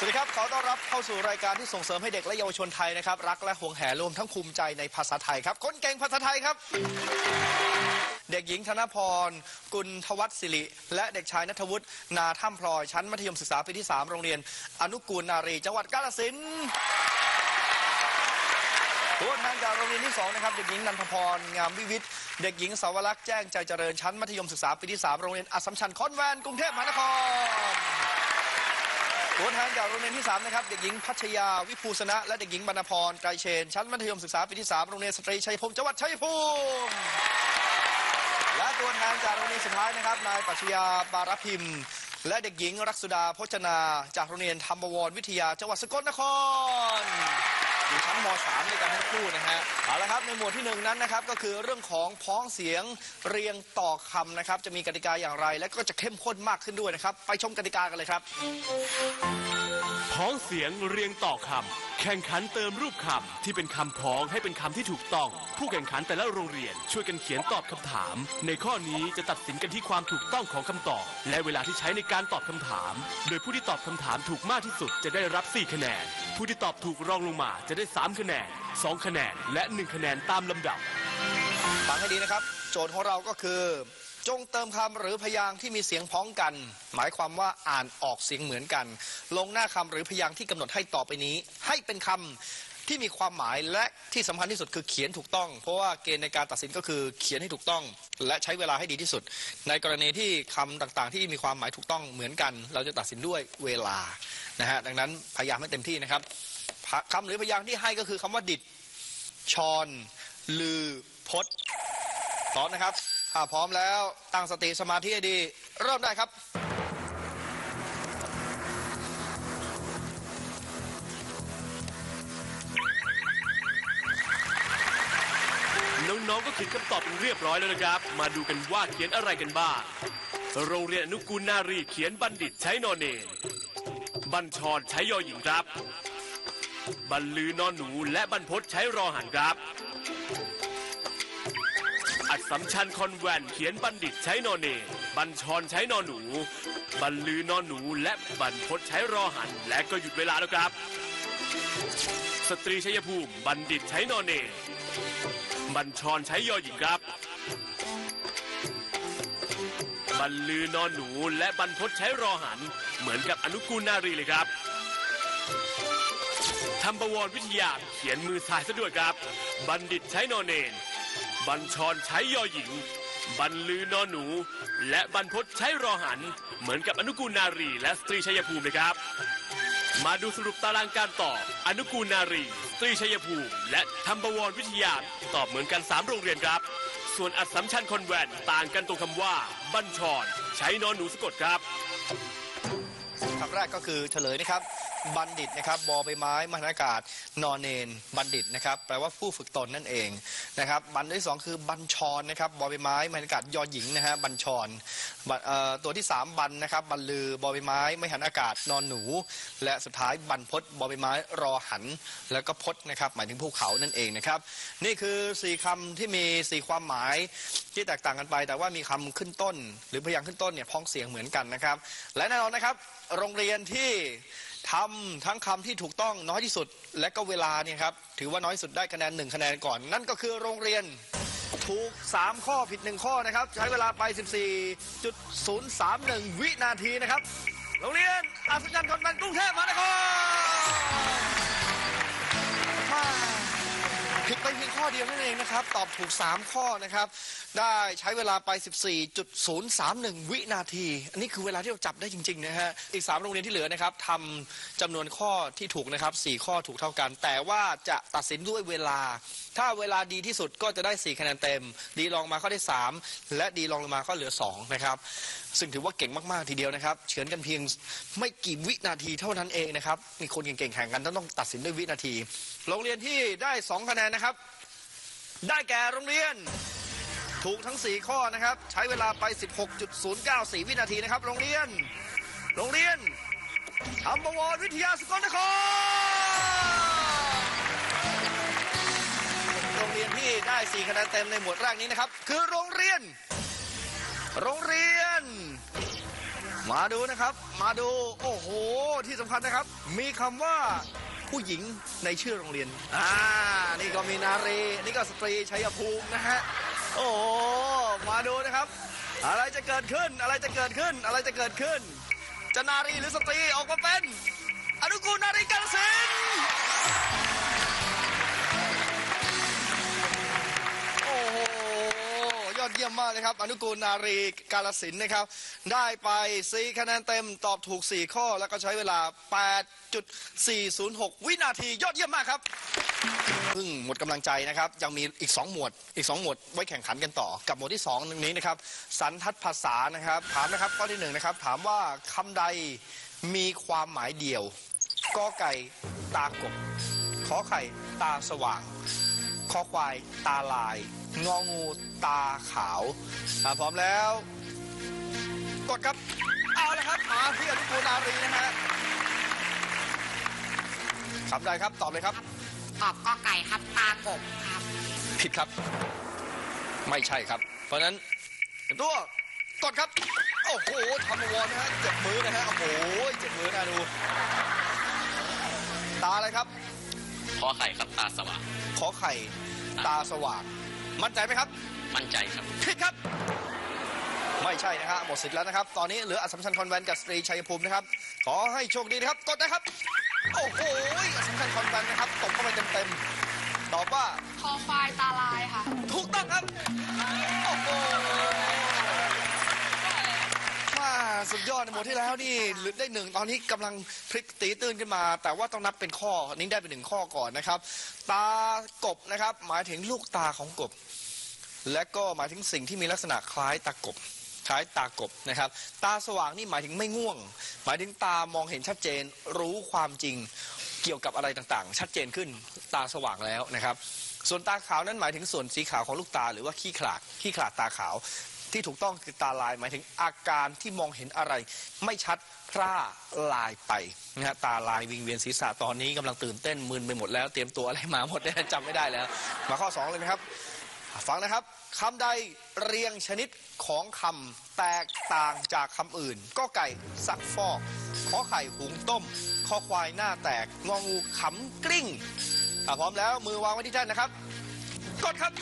สวัสดีครับ ขอต้อนรับเข้าสู่รายการที่ส่งเสริมให้เด็กและเยาวชนไทยนะครับ รักและห่วงแหนรวมทั้งภูมิใจในภาษาไทยครับ คนเก่งภาษาไทยครับ เด็กหญิงธนพร กุลทวัฒน์ศิริ และเด็กชายนัทวุฒินาถ้ำพลอย ชั้นมัธยมศึกษาปีที่ 3 โรงเรียน อนุกูลนารี จังหวัดกาฬสินธุ์ตัวแทนจากโรงเรียนที่2นะครับเด็กหญิงนันทพรงามวิวิทย์เด็กหญิงสาวรักษ์แจ้งใจเจริญชั้นมัธยมศึกษาปีที่ 3 โรงเรียนอัสสัมชัญคอนแวนกรุงเทพมหานคร ตัวแทนจากโรงเรียนที่ 3 นะครับ เด็กหญิงพัชยาวิภูสนะ และเด็กหญิงบรรณพรไกรเชน ชั้นมัธยมศึกษาปีที่ 3 โรงเรียนสตรีชัยภูมิจังหวัดชัยภูมิและตัวแทนจากโรงเรียนสุดท้ายนะครับนายปัชญาบารพิมพ์ และเด็กหญิงรักสุดาพจนา จากโรงเรียนธรรมวรวิทยาจังหวัดสกลนคร อยู่ชั้นม .3 ด้วยกันทั้งคู่นะฮะเอาละครับในหมวดที่หนึ่งนั้นนะครับก็คือเรื่องของพ้องเสียงเรียงต่อคำนะครับ จะมีกติกาอย่างไร และก็จะเข้มข้นมากขึ้นด้วยนะครับ ไปชมกติกากันเลยครับ พ้องเสียงเรียงต่อคำแข่งขันเติมรูปคำที่เป็นคำพ้องให้เป็นคำที่ถูกต้อง ผู้แข่งขันแต่ละโรงเรียนช่วยกันเขียนตอบคำถาม ในข้อนี้จะตัดสินกันที่ความถูกต้องของคำตอบ และเวลาที่ใช้ในการตอบคำถาม โดยผู้ที่ตอบคำถามถูกมากที่สุดจะได้รับ 4 คะแนน ผู้ที่ตอบถูกรองลงมาจะได้ 3 คะแนน 2 คะแนน และ 1 คะแนนตามลำดับ ฟังให้ดีนะครับ โจทย์ของเราก็คือ จงเติมคำหรือพยางค์ที่มีเสียงพ้องกัน หมายความว่าอ่านออกเสียงเหมือนกัน ลงหน้าคำหรือพยางค์ที่กำหนดให้ต่อไปนี้ ให้เป็นคำ ที่มีความหมายและที่สำคัญที่สุดคือเขียนถูกต้อง เพราะว่าเกณฑ์ในการตัดสินก็คือเขียนให้ถูกต้อง และใช้เวลาให้ดีที่สุด ในกรณีที่คำต่างๆ ที่มีความหมายถูกต้องเหมือนกัน เราจะตัดสินด้วยเวลานะฮะดังนั้นพยายามให้เต็มที่นะครับคำหรือพยางค์ที่ให้ก็คือคำว่าดิดชอนลือพดพร้อมนะครับถ้าพร้อมแล้วตั้งสติสมาธิให้ดี เริ่มได้ครับ น้องๆก็เขียนคำตอบเป็นเรียบร้อยแล้วนะครับ มาดูกันว่าเขียนอะไรกันบ้าง โรงเรียนอนุกูลนารีเขียนบัณฑิตใช้นอนเนนบัญชรใช้ยอหญิงครับ บรรลือนอนหนูและบรรพศใช้รอหันครับ อัดสำชัญคอนแวนเขียนบัณฑิตใช้นอนเนนบัญชรใช้นอนหนู บรรลือนอนหนูและบรรพศใช้รอหัน และก็หยุดเวลาแล้วครับ สตรีชัยภูมิ บัณฑิตใช้นอนเนน บัญชรใช้ยอหญิงครับ บรรลือนอนหนูและบรรพศใช้รอหัน เหมือนกับอนุกูลนารีเลยครับธรรมบวรวิทยาเขียนมือซ้ายซะด้วยครับ บัณฑิตใช้นอนเนน บัญชรใช้ยอหญิง บรรลือนอนหนู และบรรพศใช้รอหัน เหมือนกับอนุกูลนารีและสตรีชัยภูมิเลยครับ มาดูสรุปตารางการต่ออนุกูลนารี ตรีชัยภูมิและธรรมบวรวิทยาตอบเหมือนกัน3โรงเรียนครับ ส่วนอัดสัมชัญคอนแวนต่างกันตรงคำว่า บัญชร ใช้นอนหนูสะกดครับคำแรกก็คือเฉลยนะครับ บัณฑิตนะครับบอใบไม้มหานอากาศนอนเนนบัณฑิตนะครับแปลว่าผู้ฝึกตนนั่นเองนะครับบัณฑิตที่สองคือบัญชรนะครับบอใบไม้มหานอากาศยอหญิงนะฮะบัญชรบัณเอ่อตัวที่สามบันนะครับบันลือบอใบไม้มหันอากาศนอนหนู และสุดท้ายบันพศบอใบไม้รอหัน แล้วก็พศนะครับหมายถึงภูเขานั่นเองนะครับนี่คือสี่คำที่มีสี่ความหมายที่แตกต่างกันไป แต่ว่ามีคำขึ้นต้น หรือพยางค์ขึ้นต้นเนี่ยพ้องเสียงเหมือนกันนะครับและแน่นอนนะครับโรงเรียนที่ ทำทั้งคำที่ถูกต้องน้อยที่สุด และก็เวลาเนี่ยครับถือว่าน้อยที่สุดได้คะแนนหนึ่งคะแนนก่อน นั่นก็คือโรงเรียนถูก 3 ข้อผิด 1 ข้อนะครับ ใช้เวลาไป 14.031 วินาทีนะครับ โรงเรียนอัศจรรย์คนบันกรุงเทพมหานคร ผิดไปเพียงข้อเดียวนั่นเองนะครับ ตอบถูก 3 ข้อนะครับ ได้ใช้เวลาไป 14.031 วินาที อันนี้คือเวลาที่เราจับได้จริง ๆ นะฮะ อีก 3 โรงเรียนที่เหลือนะครับทำจำนวนข้อที่ถูกนะครับ 4 ข้อถูกเท่ากัน แต่ว่าจะตัดสินด้วยเวลา ถ้าเวลาดีที่สุดก็จะได้ 4 คะแนนเต็ม ดีลองมาก็ได้ 3 และดีลองลงมาก็เหลือ 2 นะครับ ซึ่งถือว่าเก่งมาก ๆ ทีเดียวนะครับ เฉือนกันเพียงไม่กี่วินาทีเท่านั้นเองนะครับ มีคนเก่งๆแข่งกันต้องตัดสินด้วยวินาที โรงเรียนที่ได้ 2 คะแนนนะครับ ได้แก่โรงเรียน ถูกทั้ง 4 ข้อนะครับ ใช้เวลาไป 16.094 วินาทีนะครับ โรงเรียน โรงเรียนอัมวรวิทยาสกลนครโรงเรียนที่ได้ 4 คะแนนเต็มในหมวดแรกนี้นะครับ คือโรงเรียน โรงเรียน มาดูนะครับ มาดู โอ้โห ที่สำคัญนะครับ มีคำว่า ผู้หญิงในชื่อโรงเรียน อ่า นี่ก็มีนารีนี่ก็สตรีชัยภูมินะฮะ โอ้มาดูนะครับ อะไรจะเกิดขึ้น อะไรจะเกิดขึ้น อะไรจะเกิดขึ้น จะนารีหรือสตรีออกมาเป็น อนุกูลนารีกาลสิน ดเยี่ยมมากเลยครับ อนุกูลนารีกาลสิล์นะครับ ได้ไป4คะแนนเต็มตอบถูก 4 ข้อ แล้วก็ใช้เวลา 8.406 วินาทียอดเยี่ยมมากครับเพิ่งหมดกำลังใจนะครับ ยังมีอีก 2 หมวด อีก 2 หมวดไว้แข่งขันกันต่อ กับหมวดที่2นี้นะครับ สันทัดภาษานะครับ ถามนะครับข้อที่1นะครับ ถามว่าคำใดมีความหมายเดียวกอไก่ตากบขอไข่ตาสว่าง คอควายตาลาย งองู ตาขาวถ้าพร้อมแล้ว กดครับ เอาละครับมาที่อนุกูลนารีนะฮะคำใดครับตอบเลยครับ ตอบกอไก่ครับตากบครับผิดครับ ไม่ใช่ครับ เพราะฉะนั้นเตรียมตัวกดครับ โอ้โหทำมาวอนนะฮะเจ็บมือนะฮะโอ้โหเจ็บมือนะดู ตาอะไรครับ ขอไข่ครับตาสว่างขอไข่ตาสว่างมั่นใจไหมครับ มั่นใจครับผิดครับ ไม่ใช่นะฮะหมดสิทธิ์แล้วนะครับ ตอนนี้เหลืออัสสัมชัญคอนแวนต์กับสตรีชัยภูมินะครับ ขอให้โชคดีนะครับ กดนะครับ โอ้โหอัสสัมชัญคอนแวนต์นะครับตบเข้าไปเต็มๆตอบว่า คอควายตาลายค่ะ ถูกต้องครับ โอ้โหมาสุดยอดในหมวดที่แล้วนี่หรือได้หนึ่งตอนนี้กำลังพลิกตีตื่นขึ้นมา แต่ว่าต้องนับเป็นข้อ นี้ได้เป็นหนึ่งข้อก่อนนะครับ ตากบนะครับ หมายถึงลูกตาของกบ และก็หมายถึงสิ่งที่มีลักษณะคล้ายตากบคล้ายตากบนะครับ ตาสว่างนี่หมายถึงไม่ง่วง หมายถึงตามองเห็นชัดเจนรู้ความจริงเกี่ยวกับอะไรต่างๆ ชัดเจนขึ้นตาสว่างแล้วนะครับ ส่วนตาขาวนั้นหมายถึงส่วนสีขาวของลูกตา หรือว่าขี้ขลาดขี้ขลาดตาขาว ที่ถูกต้องคือตาลาย หมายถึงอาการที่มองเห็นอะไร ไม่ชัดพร่าลายไปนะฮะตาลายวิงเวียนศีรษะตอนนี้กำลังตื่นเต้นมึนไปหมดแล้ว เตรียมตัวอะไรมาหมดเนี่ยจำไม่ได้แล้ว มาข้อสองเลยนะครับ ฟังนะครับคำใดเรียงชนิดของคำแตกต่างจากคำอื่น ก็ไก่ซักฟอกขอไข่หุงต้มขอควายหน้าแตกงองูขำกลิ้งถ้าพร้อมแล้วมือวางไว้ที่แท่านนะครับกดครับ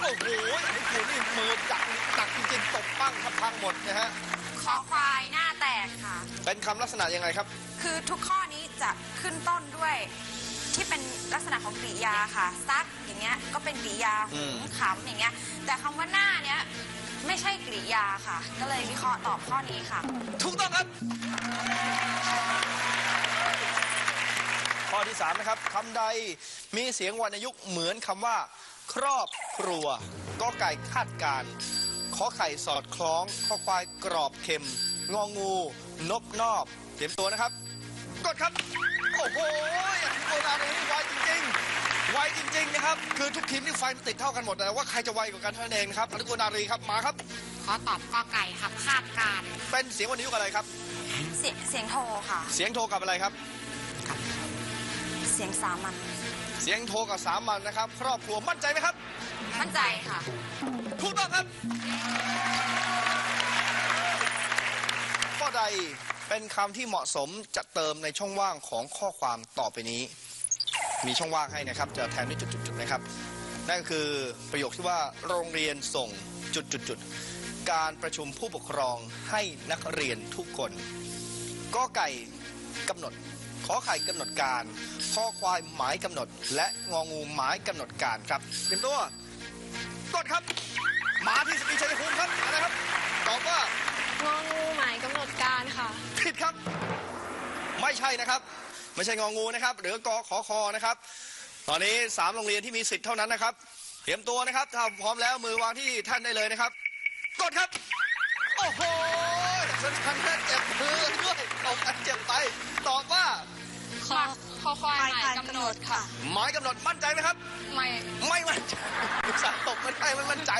โอ้โหอันนี้คือนี่มือจักตักจริงๆตบปั้งครับพังหมดนะฮะคอควายหน้าแตกค่ะ เป็นคำลักษณะยังไงครับ คือทุกข้อนี้จะขึ้นต้นด้วย ที่เป็นลักษณะของกริยาค่ะซักอย่างเงี้ยก็เป็นกริยาอืหุม งขำอย่างเงี้ย แต่คำว่าหน้าเนี้ยไม่ใช่กริยาค่ะ ก็เลยวิเคราะห์ตอบข้อนี้ค่ะ ถูกต้องครับ ข้อที่สามนะครับคำใดมีเสียงวรรณยุกต์เหมือนคำว่า ครอบครัวก็ไก่คาดการณ์ขอไข่สอดคล้องข้อควายกรอบเค็ม งองู นบนอบ เตรียมตัวนะครับ กดครับ โอ้โหอย่างที่โบราณนี่ไวจริงๆไวจริงๆนะครับ คือทุกทีมนี่ไฟมันติดเท่ากันหมดแต่ว่าใครจะไวกว่ากันเท่านั้นเองนะครับอนุกูลนารีครับมาครับ ขอตอบกอไก่ครับคาดการณ์เป็นเสียงวรรณยุกต์อะไรครับ เสียงเสียงโทรค่ะ เสียงโทรกับอะไรครับ เสียงสามัญเสียงโทรกับสามัญนะครับ ครอบครัวมั่นใจไหมครับมั่นใจค่ะ ถูกต้องครับข้อใด เป็นคำที่เหมาะสมจะเติมในช่องว่างของข้อความต่อไปนี้ มีช่องว่างให้นะครับ จะแทนด้วยจุดๆนะครับ นั่นก็คือประโยคที่ว่าโรงเรียนส่งจุดๆการประชุมผู้ปกครองให้นักเรียนทุกคนก็ไก่กำหนดขอไข่กำหนดการ ข้อควายหมายกำหนด และงองูหมายกำหนดการครับเตรียมตัวกดครับ มาที่สตรีชัยภูมิครับอะไรครับตอบว่า งองูหมายกำหนดการค่ะ ผิดครับ ไม่ใช่นะครับ ไม่ใช่งองูนะครับ หรือกอขอคอนะครับ ตอนนี้สามโรงเรียนที่มีสิทธิ์เท่านั้นนะครับ เตรียมตัวนะครับถ้าพร้อมแล้วมือวางที่ท่านได้เลยนะครับ กดครับ โอ้โหสันทันเจ็บมือด้วยตกกันเจ็บไปตอบว่า คอค อควายหมายกำหนดค่ะ หมายกำหนดมั่นใจไหมครับ ไม่ไม่มั่นใจอุตส่าห์ตกมันไม่ไม่มั่นใจ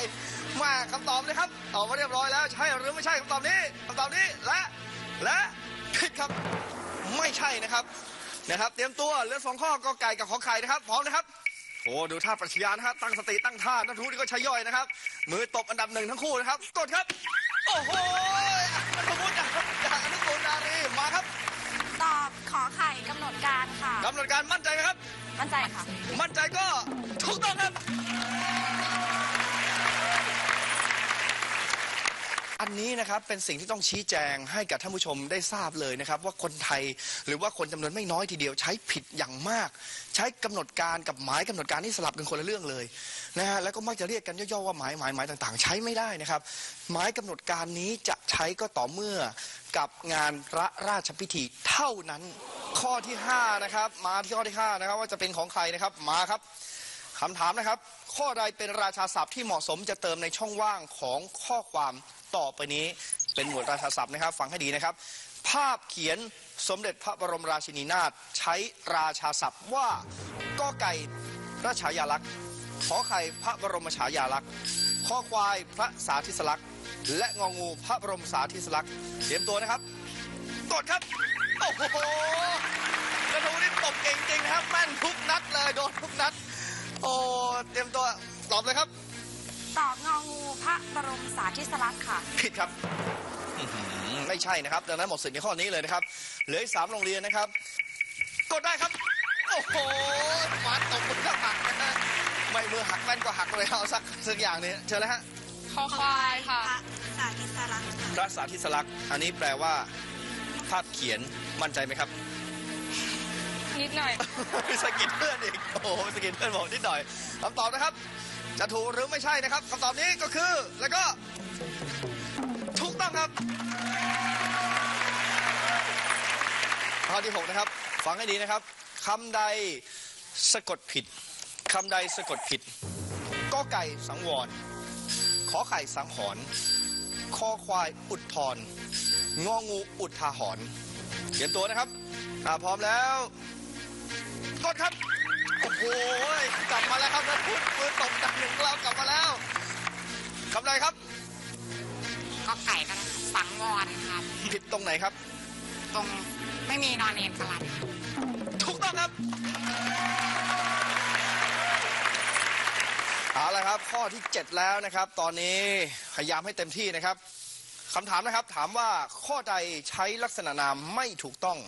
มาคำตอบเลยครับ ตอบมาเรียบร้อยแล้วใช่หรือไม่ใช่คำตอบนี้คำตอบนี้และและผิดครับไม่ใช่นะครับนะครับ เตรียมตัวเหลือสองข้อกอไก่กับขอไข่นะครับพร้อมนะครับโอ้ดูท่าปรัชญานะฮะตั้งสติตั้งท่านักทุนี่ก็ใช้ย่อยนะครับ มือตบอันดับหนึ่งทั้งคู่นะครับกดครับ โอ้โหมันสมมตินะครับ การค่ะกำหนดการมั่นใจไหมครับ มั่นใจค่ะ มั่นใจก็ถูกต้องครับ อันนี้นะครับเป็นสิ่งที่ต้องชี้แจงให้กับท่านผู้ชมได้ทราบเลยนะครับ ว่าคนไทยหรือว่าคนจำนวนไม่น้อยทีเดียวใช้ผิดอย่างมาก ใช้กำหนดการกับหมายกำหนดการที่สลับกันคนละเรื่องเลยนะฮะแล้วก็มักจะเรียกกันย่อๆว่าหมายหมายหมายต่างๆ ใช้ไม่ได้นะครับ หมายกำหนดการนี้จะใช้ก็ต่อเมื่อกับงานพระราชพิธีเท่านั้นข้อที่ห้านะครับมาที่ข้อที่ห้านะครับว่าจะเป็นของใครนะครับมาครับคำถามนะครับ ข้อใดเป็นราชาศัพท์ที่เหมาะสมจะเติมในช่องว่างของข้อความ ต่อไปนี้เป็นหมวดราชาศัพท์นะครับ ฟังให้ดีนะครับ ภาพเขียนสมเด็จพระบรมราชินีนาถใช้ราชาศัพท์ว่าก้อไก่พระฉายาลักษณ์ขอไข่พระบรมฉายาลักษณ์ข้อควายพระสาธิสลักษณ์และงองูพระบรมสาธิสลักษณ์เตรียมตัวนะครับกดครับ โอ้โหกระทูนี่ตบเก่งจริงนะครับแม่นทุกนัดเลยโดนทุกนัด โอ้เตรียมตัวตอบเลยครับ ตอบงองูพระบรมสาธิสลักษณ์ค่ะ ผิดครับอื้อหือไม่ใช่นะครับ ดังนั้นหมดสิทธิ์ในข้อนี้เลยนะครับ เหลืออีกสามโรงเรียนนะครับ กดได้ครับ โอ้โหหมาตกมือหักนะฮะไม่มือหักแม่นก็หักเลยเอาสักสักอย่างหนึงเชิญแล้วฮะ คอควายค่ะ สาธิสลักษณ์พระสาธิสลักษณ์อันนี้แปลว่าภาพเขียนมั่นใจไหมครับ นิดหน่อย สะกิดเพื่อนอีก โอ้โหสะกิดเพื่อนบอกนิดหน่อยคำตอบนะครับ จะถูกหรือไม่ใช่นะครับคำตอบนี้ก็คือ แล้วก็ ถูกต้องครับ ข้อที่ 6 นะครับ ฟังให้ดีนะครับคำใดสะกดผิดคำใดสะกดผิดก็ไก่สังวร ขอไข่สังหรณ์คอควายอุดทรงองูอุดทาหรณ์เตรียมตัวนะครับพร้อมแล้ว กดครับ โอ้โหกลับมาแล้วครับแล้วพุทมือตบดังหนึ่งของเรากลับมาแล้วคำใดครับ ก็ไก่ก็ได้สังวรครับ ผิดตรงไหนครับ ตรงไม่มีนอนเนนสลัดครับถูกต้องครับ เอาละครับ ข้อที่ 7 แล้วนะครับ ตอนนี้พยายามให้เต็มที่นะครับคำถามนะครับ ถามว่าข้อใดใช้ลักษณะนามไม่ถูกต้อง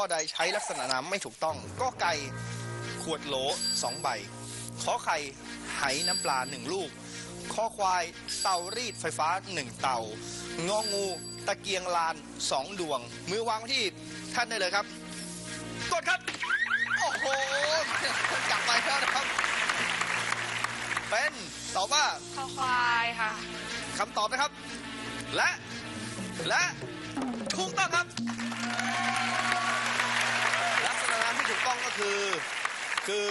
ข้อใดใช้ลักษณะนามไม่ถูกต้อง ก็ไก่ขวดโหลสองใบ ขอไข่ไหน้ำปลาหนึ่งลูก ข้อควายเตารีดไฟฟ้าหนึ่งเตางองูตะเกียงลานสองดวง มือวางไว้ที่ท่านได้เลยครับ กดครับ โอ้โหกลับไปแล้วนะครับ เป็นตอบว่าคอควายค่ะคำตอบนะครับ และ และถูกต้องครับ คือคือ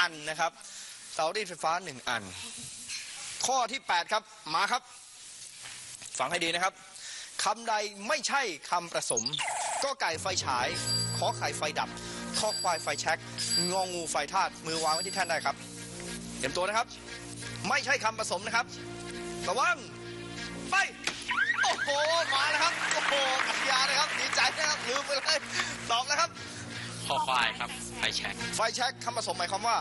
อันนะครับเตารีดไฟฟ้าหนึ่งอัน ข้อที่ 8 ครับมาครับ ฟังให้ดีนะครับคำใดไม่ใช่คำผสม ก็ไก่ไฟฉาย ขอไข่ไฟดับขอควายไฟแช็กงองูไฟธาตุมือวางไว้ที่แท่นได้ครับเตรียมตัวนะครับ ไม่ใช่คำผสมนะครับระวังไปโอ้โหมาแล้วครับโอ้โหกัญญาเลยครับดีใจนะครับลืมไปเลยตอบแล้วครับ คอควายครับไฟแช็กไฟแช็กคำผสมหมายความว่า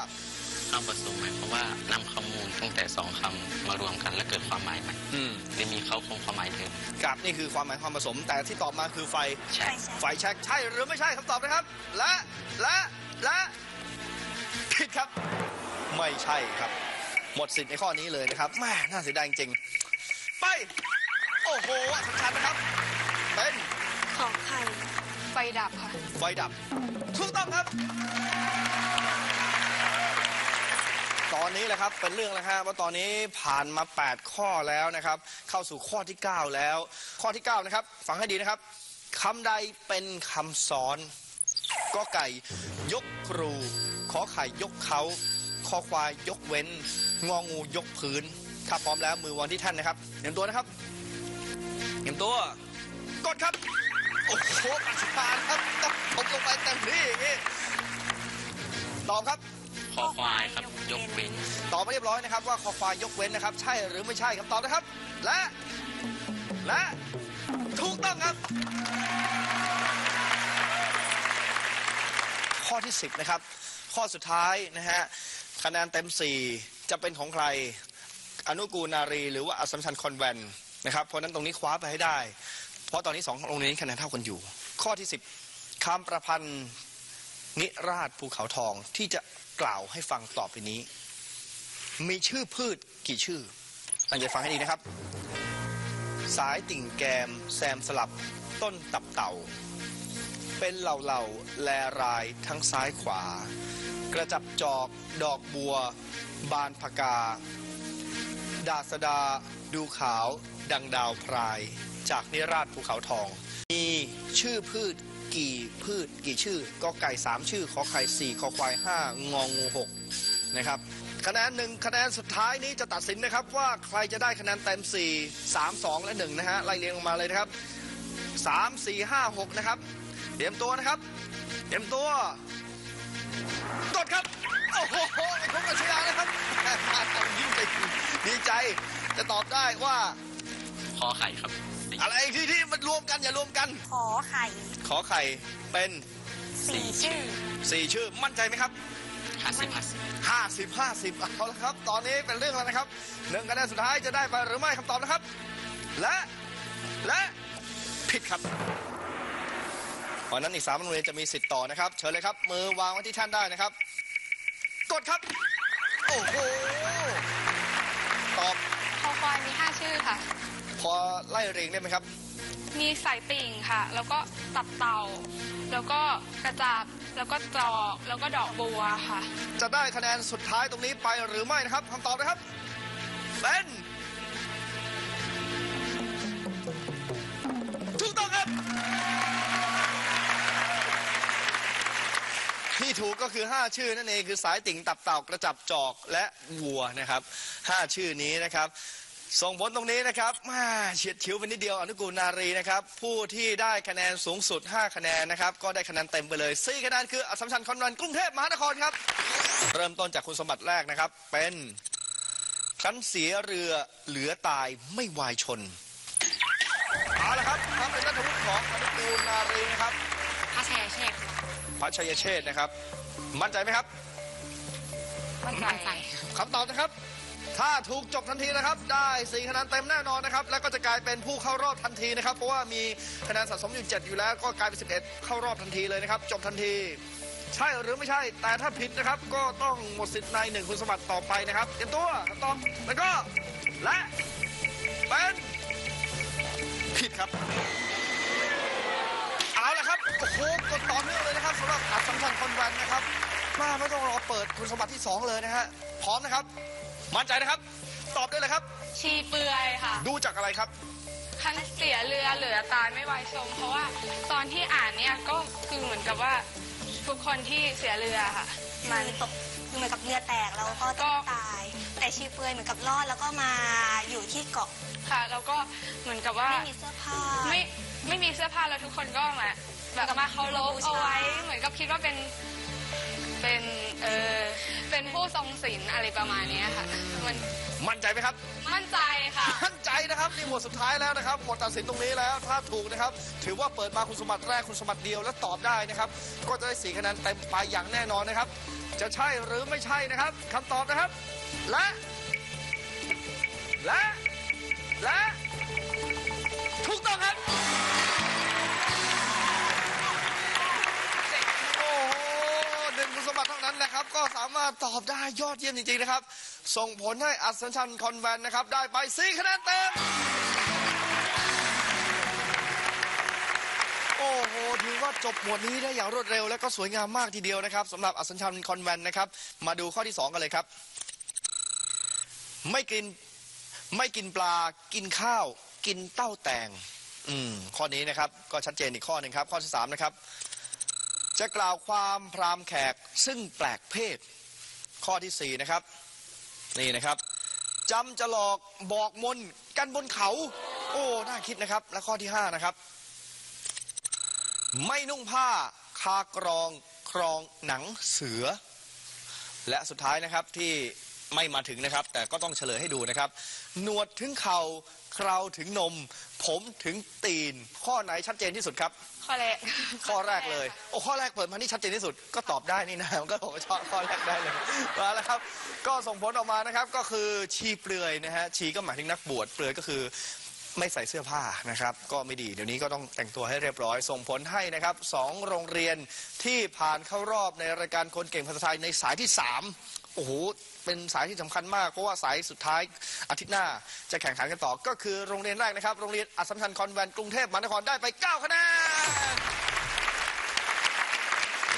คำผสมหมายความว่านำข้อมูลตั้งแต่สองคำมารวมกันแล้วเกิดความหมายใหม่อืมหรือมีเขาคงความหมายเดิมกับนี่คือความหมายความผสม แต่ที่ตอบมาคือไฟแช็กไฟแช็กใช่หรือไม่ใช่คำตอบนะครับ และและและผิดครับ ไม่ใช่ครับ หมดสิทธิ์ในข้อนี้เลยนะครับแม่น่าเสียดายจริงๆไป โอ้โหสำคัญนะครับเป็นของไข่ ไฟดับค่ะ ไฟดับ ถูกต้องครับ ตอนนี้แหละครับเป็นเรื่องแล้วฮะว่าตอนนี้ผ่านมา 8 ข้อแล้วนะครับ เข้าสู่ข้อที่ 9 แล้ว ข้อที่ 9 นะครับ ฟังให้ดีนะครับคำใดเป็นคำซ้อนก็ไก่ยกครูขอไข่ยกเขาคอควายยกเว้น งองูยกพื้นถ้าพร้อมแล้วมือวางที่ท่านนะครับเตรียมตัวนะครับเตรียมตัว กดครับ โอ้โหอัศจรรย์ครับต้องตบลงไปเต็มที่อย่างนี้ตอบครับคอควายครับยกเว้นตอบมาเรียบร้อยนะครับ ว่าคอควายยกเว้นนะครับ ใช่หรือไม่ใช่คำตอบนะครับ และ และถูกต้องครับ ข้อที่ 10 นะครับ ข้อสุดท้ายนะฮะคะแนนเต็ม 4 จะเป็นของใครอนุกูลนารี หรือว่าอัสสัมชัญคอนแวนต์นะครับเพราะฉะนั้นตรงนี้คว้าไปให้ได้เพ ราะตอนนี้สองโรงเรียนนี้คะแนนเท่ากันอยู่ ข้อที่ 10คำประพันธ์นิราชภูเขาทองที่จะกล่าวให้ฟังต่อไปนี้ มีชื่อพืชกี่ชื่อตั้งใจฟังให้ดีนะครับ สายติ่งแกม แซมสลับต้นตับเต่า เป็นเหล่าๆแลรายทั้งซ้ายขวา กระจับจอกดอกบัว บานพกา ดาสดา ดูขาว ดังดาวพราย จากนิราชภูเขาทอง มีชื่อพืชกี่พืชกี่ชื่อก็ไก่สามชื่อขอไข่สี่ขอควายห้างองูหกนะครับคะแนนหนึ่งคะแนนสุดท้ายนี้จะตัดสินนะครับว่าใครจะได้คะแนนเต็ม 4 3 2 และ 1 นะฮะไล่เรียงลงมาเลยนะครับ 3 4 5 6 นะครับ เตรียมตัวนะครับ เตรียมตัวกดครับโอ้โหไอ้พวกกัญชานะครับยิ่งไปดีใจจะตอบได้ว่าคอไข่ครับ อะไรที่ที่มันรวมกันอย่ารวมกัน ขอไข่ขอไข่เป็นสี่ชื่อ4ชื่อมั่นใจไหมครับห้าสิบห้าสิบ50 50เอาละครับ ตอนนี้เป็นเรื่องแล้วนะครับหนึ่งคะแนนสุดท้ายจะได้ไปหรือไม่คำตอบนะครับ และและผิดครับเพราะฉะนั้นอีกสามโรงเรียนจะมีสิทธิ์ต่อนะครับ เชิญเลยครับ มือวางไว้ที่ท่านได้นะครับ กดครับ โอ้โหตอบคอควายมีห้าชื่อค่ะ พอไล่เรียงได้ไหมครับ มีสายติ่งค่ะ แล้วก็ตับเต่า แล้วก็กระจับแล้วก็จอกแล้วก็ดอกบัวค่ะ จะได้คะแนนสุดท้ายตรงนี้ไปหรือไม่นะครับคำตอบนะครับเป็นถูกต้องครับ ที่ถูกก็คือ 5 ชื่อนั่นเองคือสายติ่งตับเต่ากระจับจอกและวัวนะครับ 5 ชื่อนี้นะครับ ส่งผลตรงนี้นะครับมาเฉียดฉิวไปนิดเดียวอนุกูลนารีนะครับ ผู้ที่ได้คะแนนสูงสุด 5 คะแนนนะครับ ก็ได้คะแนนเต็มไปเลย4คะแนนคืออัสสัมชัญคอนวันกรุงเทพมหานครครับ เริ่มต้นจากคุณสมบัติแรกนะครับ เป็นครั้นเสียเรือเหลือตายไม่วายชนเอาละครับทำเป็นนัทวุฒิของอนุกูลนารีนะครับพระชัยเชษฐ์ค่ะพัชยเชษฐ์นะครับ มั่นใจไหมครับ มั่นใจมั่นใจคำตอบนะครับ ถ้าถูกจบทันทีนะครับ ได้4คะแนนเต็มแน่นอนนะครับ แล้วก็จะกลายเป็นผู้เข้ารอบทันทีนะครับ เพราะว่ามีคะแนนสะสมอยู่ 7 อยู่แล้ว ก็กลายเป็น 11 เข้ารอบทันทีเลยนะครับ จบทันที ใช่หรือไม่ใช่ แต่ถ้าผิดนะครับ ก็ต้องหมดสิทธิ์ในหนึ่งคุณสมบัติต่อไปนะครับเตรียมตัวคำตอบแล้วก็ และเป็นผิดครับ เอาละครับ โอ้โหกดต่อเนื่องเลยนะครับสำหรับอัศมชัญคอนแวนนะครับมาไม่ต้องรอเปิดคุณสมบัติที่ 2 เลยนะฮะพร้อมนะครับ มั่นใจนะครับ ตอบได้เลยครับ ชีเปลือยค่ะดูจากอะไรครับ คันเสียเรือเหลือตายไม่วายชม เพราะว่าตอนที่อ่านเนี่ยก็คือเหมือนกับว่า ทุกคนที่เสียเรือค่ะ มัมันนตกเหมือนกับเรือแตกแล้วก็ต้องตาย แต่ชีเปลือยเหมือนกับรอดแล้วก็มาอยู่ที่เกาะค่ะ แล้วก็เหมือนกับว่าไม่มีเสื้อผ้า ไม่ไม่มีเสื้อผ้าแล้วทุกคนก็มาแบบมาเคารพบูชาเอาไว้ เหมือนกับคิดว่าเป็นเป็น เออเป็นผู้ทรงศีลอะไรประมาณเนี้ยค่ะ มันมั่นใจไหมครับ มั่นใจค่ะ มั่นใจนะครับนี่หมวดสุดท้ายแล้วนะครับหมวดตัดสินตรงนี้แล้วถ้าถูกนะครับ ถือว่าเปิดมาคุณสมบัติแรกคุณสมบัติเดียวและตอบได้นะครับ ก็จะได้สี่คะแนนเต็มไปอย่างแน่นอนนะครับ จะใช่หรือไม่ใช่นะครับคำตอบนะครับ และ และ และ ถูกต้องครับามารถตอบได้ยอดเยี่ยมจริง ๆ นะครับ ส่งผลให้อัศชันคอนแวนนะครับ ได้ไป4คะแนนเต็ม โอ้โห ถือว่าจบหมวดนี้ได้อย่างรวดเร็วและก็สวยงามมากทีเดียวนะครับสำหรับอัศชันคอนแวนนะครับ มาดูข้อที่ 2 กันเลยครับ ไม่กินไม่กินปลากินข้าว กินเต้าแตงอืมข้อนี้นะครับ ก็ชัดเจนอีกข้อหนึ่งครับ ข้อที่สามนะครับ จะกล่าวความพรามแขกซึ่งแปลกเพศ ข้อที่สี่นะครับ นี่นะครับจำจะหลอกบอกมนกันบนเขา โอ้น่าคิดนะครับ และข้อที่ห้านะครับ ไม่นุ่งผ้าคากรองครองหนังเสือ และสุดท้ายนะครับที่ไม่มาถึงนะครับ แต่ก็ต้องเฉลยให้ดูนะครับ หนวดถึงเข่า เคราถึงนม ผมถึงตีน ข้อไหนชัดเจนที่สุดครับ ข้อแรก ข้อแรกเลย โอ้ข้อแรกเปิดมานี่ชัดเจนที่สุดก็ตอบได้นี่นะมันก็ผมชอบข้อแรกได้เลยมาแล้วครับ ก็ส่งผลออกมานะครับก็คือชีเปลือยนะฮะชีก็หมายถึงนักบวชเปลือยก็คือ ไม่ใส่เสื้อผ้านะครับก็ไม่ดีเดี๋ยวนี้ก็ต้องแต่งตัวให้เรียบร้อย ส่งผลให้นะครับสองโรงเรียนที่ผ่านเข้ารอบในรายการคนเก่งภาษาไทยในสายที่สามโอ้โห เป็นสายที่สำคัญมาก เพราะว่าสายสุดท้ายอาทิตย์หน้าจะแข่งขันกันต่อ ก็คือโรงเรียนแรกนะครับ โรงเรียนอัสสัมชัญคอนแวนต์กรุงเทพมหานครได้ไป 9 คะแนน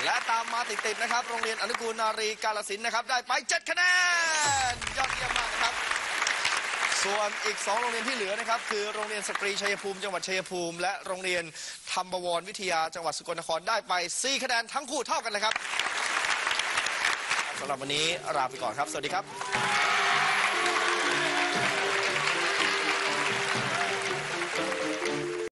และตามมาติดๆนะครับ โรงเรียนอนุกูลนารีกาลสินนะครับ ได้ไป 7 คะแนน ยอดเยี่ยมมากนะครับ ส่วนอีก 2 โรงเรียนที่เหลือนะครับ คือโรงเรียนสตรีชัยภูมิ จังหวัดชัยภูมิ และโรงเรียนธรรมบวรวิทยาจังหวัดสกลนครได้ไป 4 คะแนนทั้งคู่เท่ากันเลยครับสำหรับวันนี้ลาไปก่อนครับ สวัสดีครับ